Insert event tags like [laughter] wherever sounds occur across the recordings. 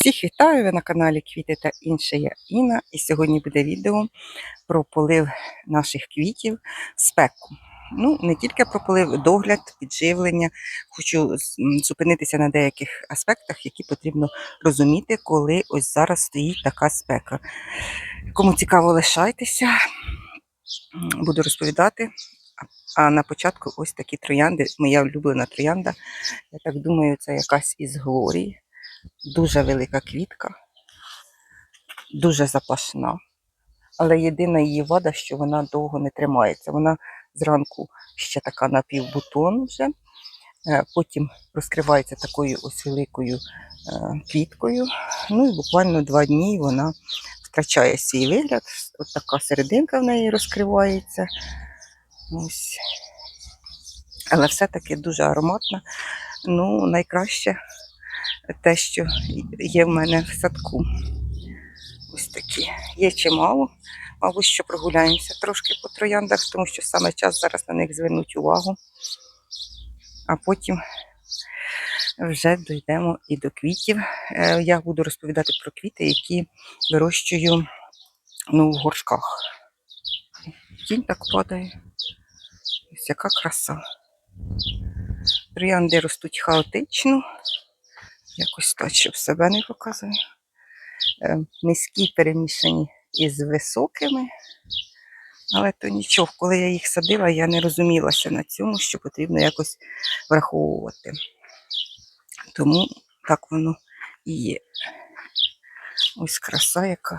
Всіх вітаю! Ви на каналі Квіти та інше я Інна. І сьогодні буде відео про полив наших квітів в спеку. Ну, не тільки про полив, догляд, підживлення. Хочу зупинитися на деяких аспектах, які потрібно розуміти, коли ось зараз стоїть така спека. Кому цікаво, лишайтеся, буду розповідати. А на початку ось такі троянди. Моя улюблена троянда. Я так думаю, це якась із Глорії. Дуже велика квітка, дуже запашна. Але єдина її вада, що вона довго не тримається. Вона зранку ще така напівбутон вже, е, потім розкривається такою ось великою е, квіткою. Ну і буквально два дні вона втрачає свій вигляд. От така серединка в неї розкривається. Ось. Але все-таки дуже ароматна. Ну, найкраще те, що є в мене в садку. Ось такі. Є чимало. Мабуть, що прогуляємося трошки по трояндах, тому що саме час зараз на них звернуть увагу. А потім вже дійдемо і до квітів. Е, Я буду розповідати про квіти, які вирощую ну, в горшках. Тінь так падає. Ось яка краса. Троянди ростуть хаотично. Якось так, щоб себе не показую. Е, Низькі перемішані із високими. Але то нічого, коли я їх садила, я не розумілася на цьому, що потрібно якось враховувати. Тому так воно і є. Ось краса, яка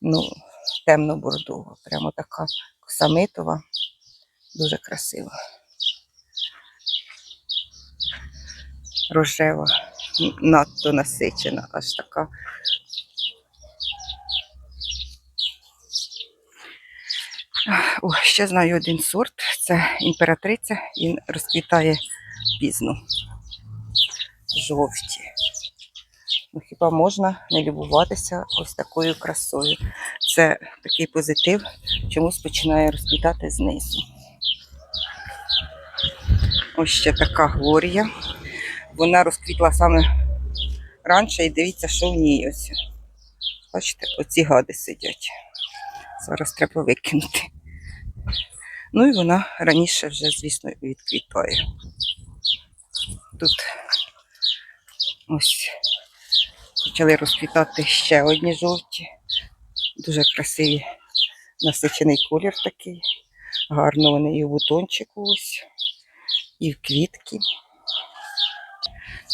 ну, темно-бордова, прямо така самитова, дуже красива. Рожева, надто насичена, аж така. О, ще знаю один сорт. Це імператриця. Він розквітає пізно. Жовті. Ну, хіба можна не любуватися ось такою красою? Це такий позитив, чомусь починає розквітати знизу. Ось ще така глорія. Вона розквітла саме раніше, і дивіться, що в ній ось. Бачите, оці гади сидять. Зараз треба викинути. Ну і вона раніше вже, звісно, відквітає. Тут ось почали розквітати ще одні жовті. Дуже красиві насичений колір такий. Гарно вони і в бутончику ось, і в квітки.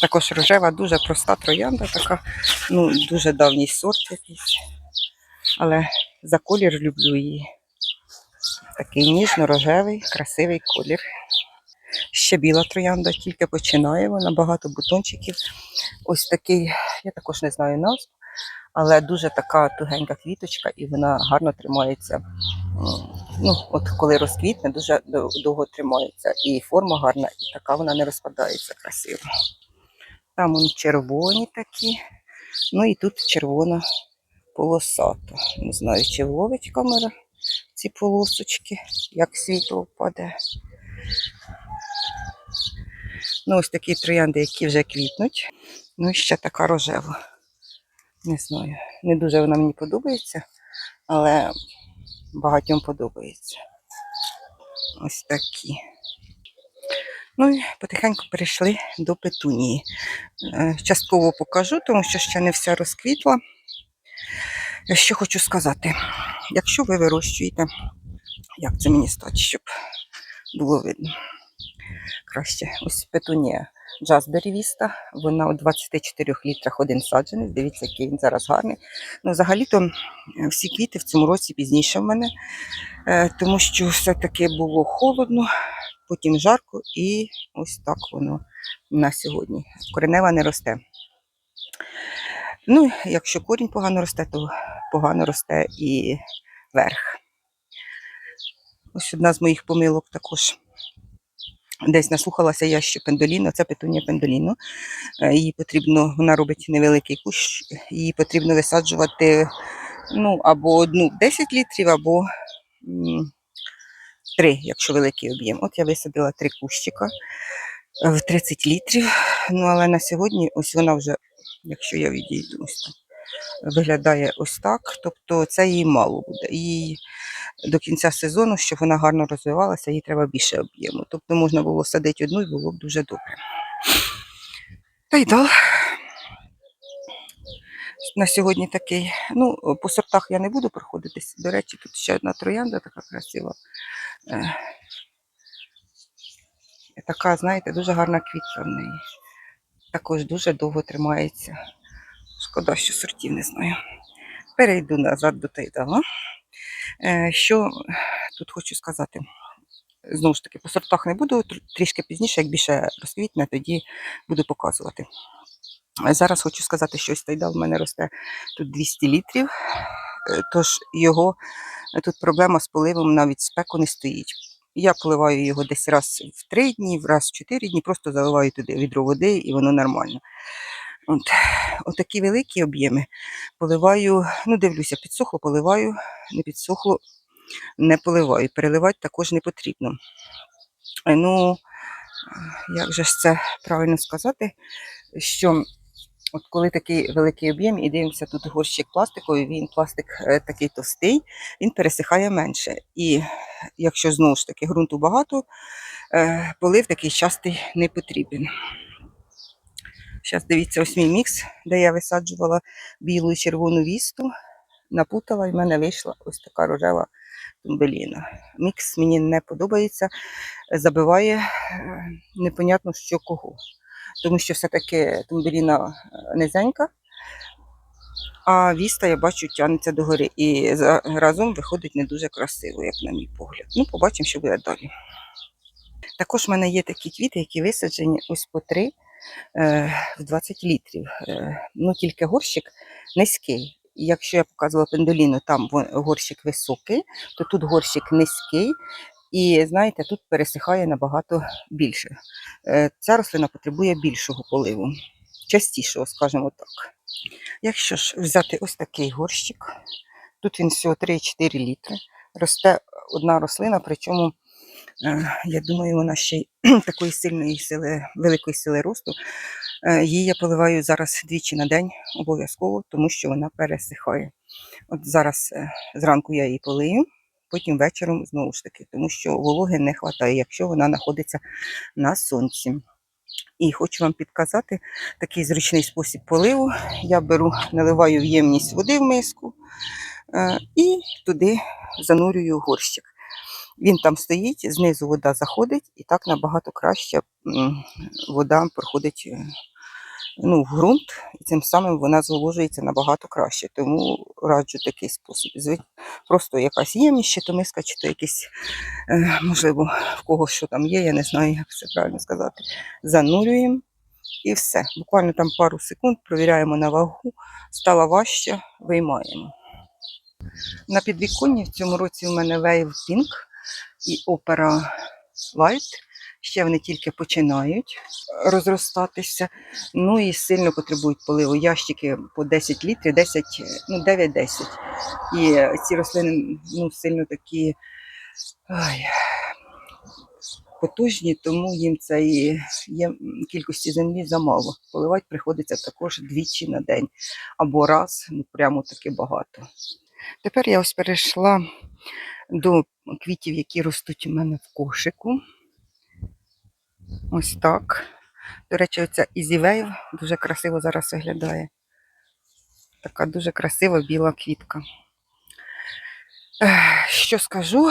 Також рожева, дуже проста троянда, така, ну, дуже давній сорт якийсь. Але за колір люблю її. Такий ніжно-рожевий, красивий колір. Ще біла троянда тільки починає, вона багато бутончиків. Ось такий, я також не знаю назву, але дуже така тугенька квіточка і вона гарно тримається. Ну, от коли розквітне, дуже довго тримається. І форма гарна, і така вона не розпадається красиво. Там вон червоні такі, ну і тут червона полосата. Не знаю, чи вловить камера ці полосочки, як світло впаде. Ну, ось такі троянди, які вже квітнуть. Ну і ще така рожева. Не знаю. Не дуже вона мені подобається, але багатьом подобається. Ось такі. Ну і потихеньку перейшли до петунії. Е, Частково покажу, тому що ще не вся розквітла. Що хочу сказати, якщо ви вирощуєте, як це мені стати, щоб було видно краще. Ось петунія Джазбері Віста. Вона у 24 літрах один саджанець. Дивіться, який він зараз гарний. Ну, взагалі-то всі квіти в цьому році пізніше в мене, е, тому що все-таки було холодно, потім жарко, і ось так воно на сьогодні. Коренева не росте. Ну, якщо корінь погано росте, то погано росте і верх. Ось одна з моїх помилок також. Десь наслухалася я, що пендоліно, це петунія пендоліно. Е, Її потрібно, вона робить невеликий кущ, її потрібно висаджувати ну, або одну 10 літрів, або три, якщо великий об'єм. От я висадила три кущика е, в 30 літрів. Ну, але на сьогодні ось вона вже якщо я відійду ось так. Виглядає ось так, тобто це їй мало буде. І до кінця сезону, щоб вона гарно розвивалася, їй треба більше об'єму. Тобто можна було садити одну і було б дуже добре. Та й дал. На сьогодні такий. Ну, по сортах я не буду проходитись. До речі, тут ще одна троянда така красива. Така, знаєте, дуже гарна квітка в неї. Також дуже довго тримається. Шкода, що сортів не знаю. Перейду назад до Тайдала. Е, Що тут хочу сказати? Знову ж таки, по сортах не буду, трішки пізніше, як більше розквітне, тоді буду показувати. Зараз хочу сказати, що Тайдал в мене росте тут 200 літрів, е, тож його тут проблема з поливом навіть спеку не стоїть. Я поливаю його десь раз в 3 дні, раз в 4 дні, просто заливаю туди відро води і воно нормально. От, отакі великі об'єми поливаю, ну дивлюся, підсохло, поливаю, не підсохло, не поливаю. Переливати також не потрібно. Е, Ну, як же ж це правильно сказати, що от коли такий великий об'єм і дивимося, тут горщик пластиковий, він пластик е, такий товстий, він пересихає менше. І якщо знову ж таки ґрунту багато, е, полив такий частий не потрібен. Зараз дивіться, ось мій мікс, де я висаджувала білу і червону вісту, напутала, і в мене вийшла ось така рожева тумбеліна. Мікс мені не подобається, забиває е, непонятно що кого. Тому що все-таки тумбеліна е, низенька, а віста, я бачу, тягнеться догори. І разом виходить не дуже красиво, як на мій погляд. Ну, побачимо, що буде далі. Також в мене є такі квіти, які висаджені ось по три е, в 20 літрів. Е, ну, тільки горщик низький. Якщо я показувала пендоліну, там горщик високий, то тут горщик низький. І знаєте, тут пересихає набагато більше. Е, Ця рослина потребує більшого поливу, частішого, скажімо так. Якщо ж взяти ось такий горщик, тут він всього 3-4 літри. Росте одна рослина, причому Е, Я думаю, вона ще й [clears throat] такої сильної сили, великої сили росту. Е, Її я поливаю зараз двічі на день обов'язково, тому що вона пересихає. От зараз зранку я її полию, потім вечором знову ж таки, тому що вологи не вистачає, якщо вона знаходиться на сонці. І хочу вам підказати такий зручний спосіб поливу. Я беру, наливаю в ємність води в миску е, і туди занурюю горщик. Він там стоїть, знизу вода заходить, і так набагато краще вода проходить е, ну, в ґрунт, і цим самим вона зволожується набагато краще. Тому раджу такий спосіб. Просто якась ємність, чи то миска, чи то якийсь, е, можливо, в кого що там є, я не знаю, як це правильно сказати. Занурюємо і все. Буквально там пару секунд провіряємо на вагу, стало важче, виймаємо. На підвіконні в цьому році у мене Wave Pink і Opera White. Ще вони тільки починають розростатися. Ну і сильно потребують поливу. Ящики по 10 літрів, 10, ну 9-10. І ці рослини ну, сильно такі ай, потужні, тому їм цієї є кількості землі замало. Поливати приходиться також двічі на день або раз, ну прямо таки багато. Тепер я ось перейшла до квітів, які ростуть у мене в кошику. Ось так. До речі, оця Wave дуже красиво зараз виглядає. Така дуже красива біла квітка. Що скажу,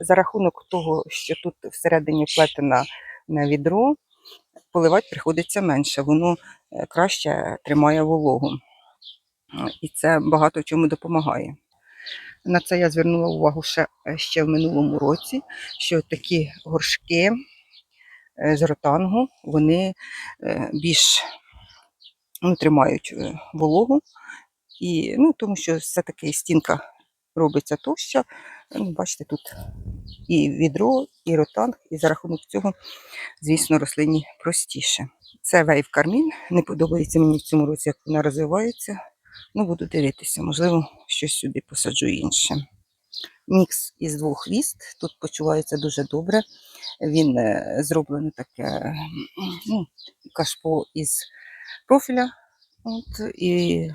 за рахунок того, що тут всередині плетена на відро, поливати приходиться менше, воно е, краще тримає вологу. І це багато в чому допомагає. На це я звернула увагу ще, ще в минулому році, що такі горшки е, з ротангу, вони е, більш ну, тримають е, вологу. І, ну, тому що все-таки стінка робиться товща. Ну, бачите, тут і відро, і ротанг, і за рахунок цього, звісно, рослині простіше. Це вейв кармін. Не подобається мені в цьому році, як вона розвивається. Ну, буду дивитися, можливо, щось сюди посаджу інше. Мікс із двох віст. Тут почувається дуже добре. Він е, зроблений таке ну, кашпо із профіля От, і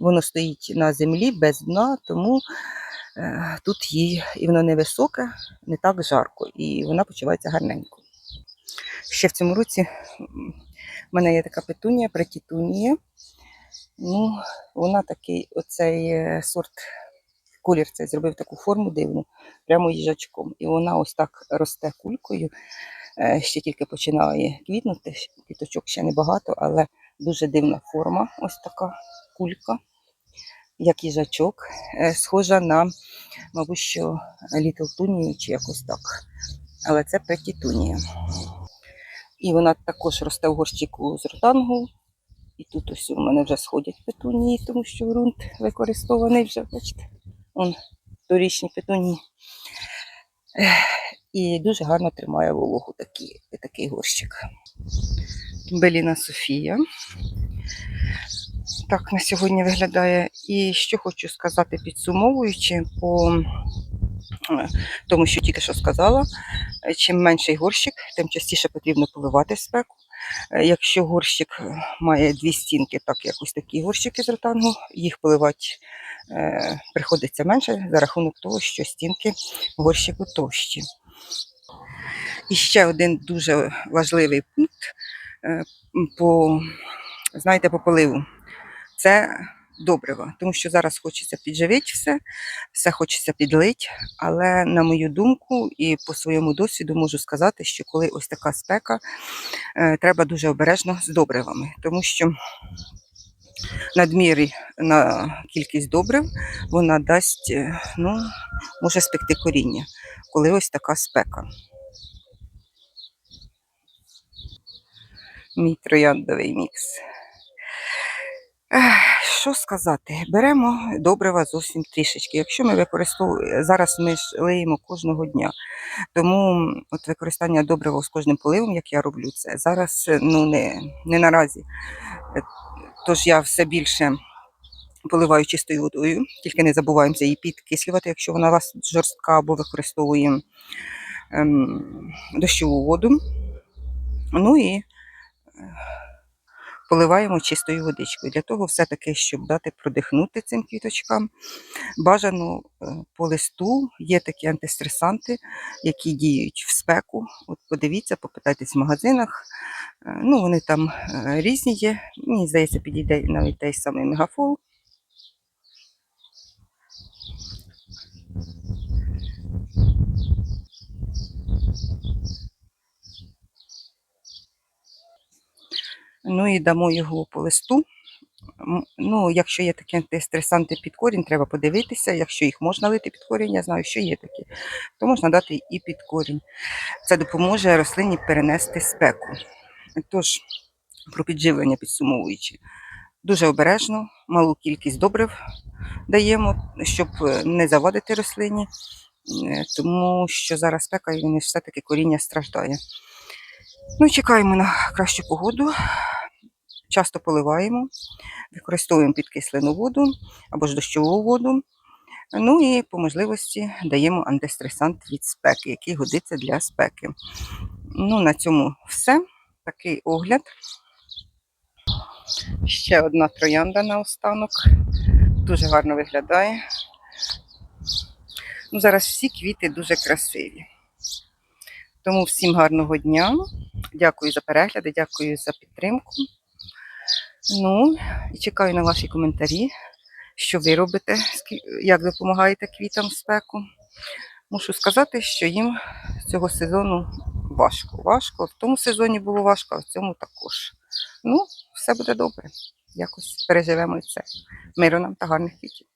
воно стоїть на землі без дна, тому е, тут їй і воно невисоке, не так жарко, і вона почувається гарненько. Ще в цьому році в мене є така петунія, претітунія. Ну, вона такий, оцей е, сорт, колір цей зробив таку форму дивну, прямо їжачком. І вона ось так росте кулькою. Е, Ще тільки починає квітнути, квіточок ще небагато, але дуже дивна форма, ось така кулька, як їжачок. Е, Схожа на, мабуть, що Little Тунію чи якось так. Але це петітунія. І вона також росте в горщику з ротангу. І тут ось у мене вже сходять петунії, тому що ґрунт використований вже, бачите. Он торічні петунії. І дуже гарно тримає вологу такий, такий горщик. Беліна Софія. Так на сьогодні виглядає. І що хочу сказати, підсумовуючи по е, тому, що тільки що сказала, е, чим менший горщик, тим частіше потрібно поливати спеку. Е, Якщо горщик е, має дві стінки, так якось такі горщики з ротангу, їх поливати е, приходиться менше за рахунок того, що стінки горщику товщі. І ще один дуже важливий пункт по, знаєте, по поливу. Це добрива, тому що зараз хочеться підживити все, все хочеться підлити, але на мою думку і по своєму досвіду можу сказати, що коли ось така спека, е, треба дуже обережно з добривами, тому що надмірі на кількість добрив вона дасть, е, ну, може спекти коріння, коли ось така спека. Мій трояндовий мікс. Що сказати? Беремо добрива зовсім трішечки. Якщо ми використовуємо зараз, ми ж лиємо кожного дня. Тому от використання добрива з кожним поливом, як я роблю це, зараз ну не, не наразі. Е, Тож я все більше поливаю чистою водою, тільки не забуваємося її підкислювати, якщо вона у вас жорстка, або використовуємо ем, дощову воду. Ну і е, поливаємо чистою водичкою. Для того все-таки, щоб дати продихнути цим квіточкам. Бажано е, по листу є такі антистресанти, які діють в спеку. От подивіться, попитайтесь в магазинах. Е, Ну, вони там е, різні є. Мені здається, підійде навіть той самий мегафол. Ну і дамо його по листу. Ну, якщо є такі антистресанти під корінь, треба подивитися. Якщо їх можна лити під корінь, я знаю, що є такі, то можна дати і під корінь. Це допоможе рослині перенести спеку. Тож, про підживлення підсумовуючи, дуже обережно, малу кількість добрив даємо, щоб е, не завадити рослині, е, тому що зараз спека і все-таки коріння страждає. Ну, чекаємо на кращу погоду, часто поливаємо, використовуємо підкислену воду або ж дощову воду. Ну і по можливості даємо антистресант від спеки, який годиться для спеки. Ну, на цьому все. Такий огляд. Ще одна троянда на останок. Дуже гарно виглядає. Ну, зараз всі квіти дуже красиві. Тому всім гарного дня. Дякую за перегляди, дякую за підтримку. Ну, і чекаю на ваші коментарі, що ви робите, як допомагаєте квітам в спеку. Мушу сказати, що їм цього сезону важко. Важко. В тому сезоні було важко, а в цьому також. Ну, все буде добре. Якось переживемо і це. Миру нам та гарних квітів.